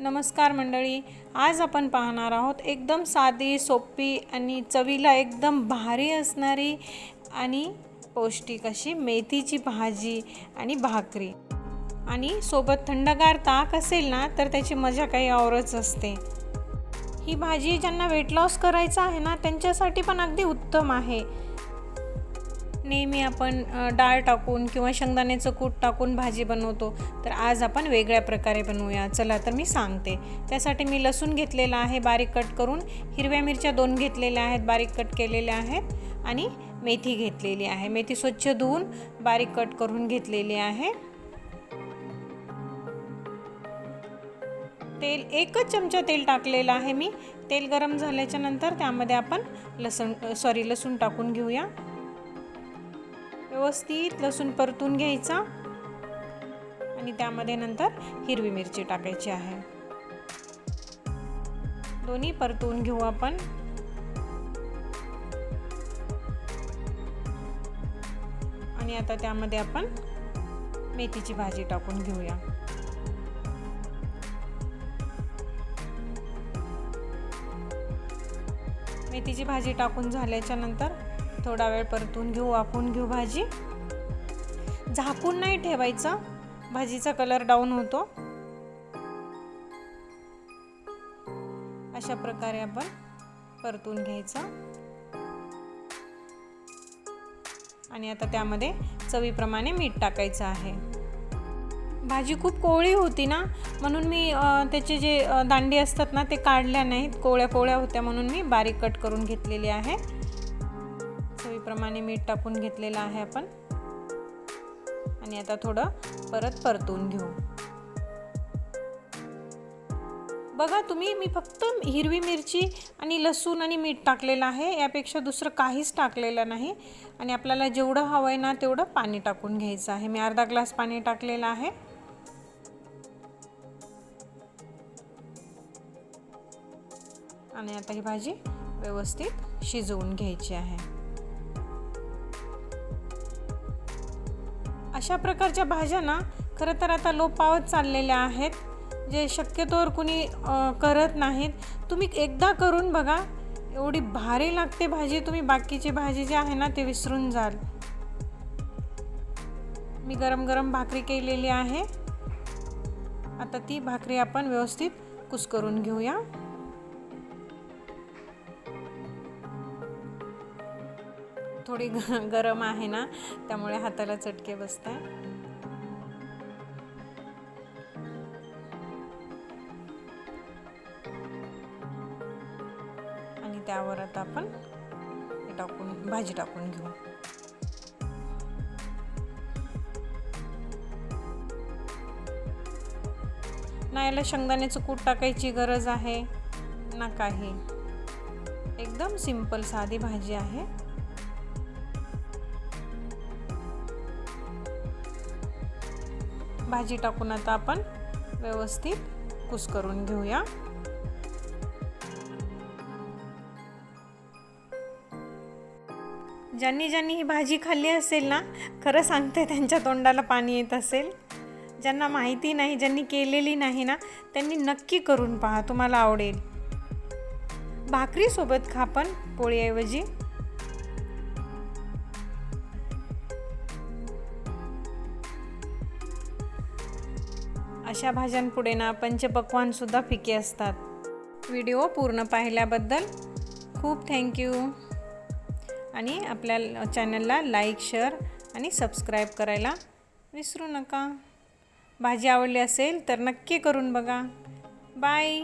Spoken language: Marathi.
नमस्कार मंडळी आज आपण पाहणार आहोत एकदम साधी सोपी आणि चवीला एकदम भारी असणारी आणि पौष्टिक अशी मेथीची भाजी आणि भाकरी. आणि सोबत थंडगार ताक असेल ना तर त्याची मजा काही औरच असते. ही भाजी ज्यांना वेट लॉस करायचा आहे ना त्यांच्यासाठी पण अगदी उत्तम आहे. नेहमी आपण डाळ टाकून किंवा शेंगदाण्याचं कूट टाकून भाजी बनवतो. तर आज आपण वेगळ्या प्रकारे बनवूया. चला तर मी सांगते. त्यासाठी मी लसूण घेतलेला आहे बारीक कट करून. हिरव्या मिरच्या दोन घेतलेल्या आहेत बारीक कट केलेल्या आहेत. आणि मेथी घेतलेली आहे. मेथी स्वच्छ धुवून बारीक कट करून घेतलेली आहे. तेल एकच चमचा तेल टाकलेलं आहे मी. तेल गरम झाल्याच्यानंतर त्यामध्ये आपण लसूण सॉरी लसूण टाकून घेऊया. व्यवस्थित लसूण परतून घ्यायचा. आणि त्यामध्ये नंतर हिरवी मिरची टाकायची आहे. दोन्ही परतून घेऊ आपण. आणि आता त्यामध्ये आपण मेथीची भाजी टाकून घेऊया. मेथीची भाजी टाकून झाल्याच्यानंतर थोडा वेळ परतून घेऊ आपण घेऊ भाजी. झाकून नाही ठेवायचं. भाजीचा कलर डाऊन होतो. अशा प्रकारे आपण परतून घ्यायचं. आणि आता त्यामध्ये चवीप्रमाणे मीठ टाकायचं आहे. भाजी खूप कोवळी होती ना म्हणून मी त्याचे जे दांडी असतात ना ते काढल्या नाहीत. कोवळ्या कोवळ्या होत्या म्हणून मी बारीक कट करून घेतलेली आहे. चवीप्रमाणे मीठ टाकून घेतलेलं आहे आपण. आणि आता थोडं परत परतून घेऊ. बघा तुम्ही मी फक्त हिरवी मिरची आणि लसूण आणि मीठ टाकलेलं आहे. यापेक्षा दुसरं काहीच टाकलेलं नाही. आणि आपल्याला जेवढं हवं आहे ना तेवढं पाणी टाकून घ्यायचं आहे. मी अर्धा ग्लास पाणी टाकलेलं आहे. आणि आता ही भाजी व्यवस्थित शिजवून घ्यायची आहे. अशा प्रकारच्या भाज्या ना खरं तर आता लोप पावत चाललेल्या आहेत. जे शक्यतोवर कुणी करत नाहीत. तुम्ही एकदा करून बघा एवढी भारी लागते भाजी. तुम्ही बाकीची भाजी जी आहे ना ते विसरून जाल. मी गरम गरम भाकरी केलेली आहे. आता ती भाकरी आपण व्यवस्थित कुस्करून घेऊया. थोडी ग- गरम आहे ना त्यामुळे हाताला चटके बसत आहे आणि त्यावर आता आपण टाकून भाजी टाकून घेऊ. ना याला शेंगदाण्याचं कूट टाकायची गरज आहे. ना काही. एकदम सिंपल साधी भाजी आहे. भाजी टाकून आता आपण व्यवस्थित कुस करून घेऊया. ज्यांनी ज्यांनी ही भाजी खाल्ली असेल ना खरं सांगते त्यांच्या तोंडाला पाणी येत असेल. ज्यांना माहिती नाही ज्यांनी केलेली नाही ना त्यांनी नक्की करून पहा तुम्हाला आवडेल. भाकरीसोबत खा पण पोळीऐवजी. अशा भाज्यांपुढे ना पंचपक्वानसुद्धा फिके असतात. व्हिडिओ पूर्ण पाहिल्याबद्दल खूप थँक्यू आणि आपल्या चॅनलला लाईक शेअर आणि सबस्क्राईब करायला विसरू नका. भाजी आवडली असेल तर नक्की करून बघा. बाय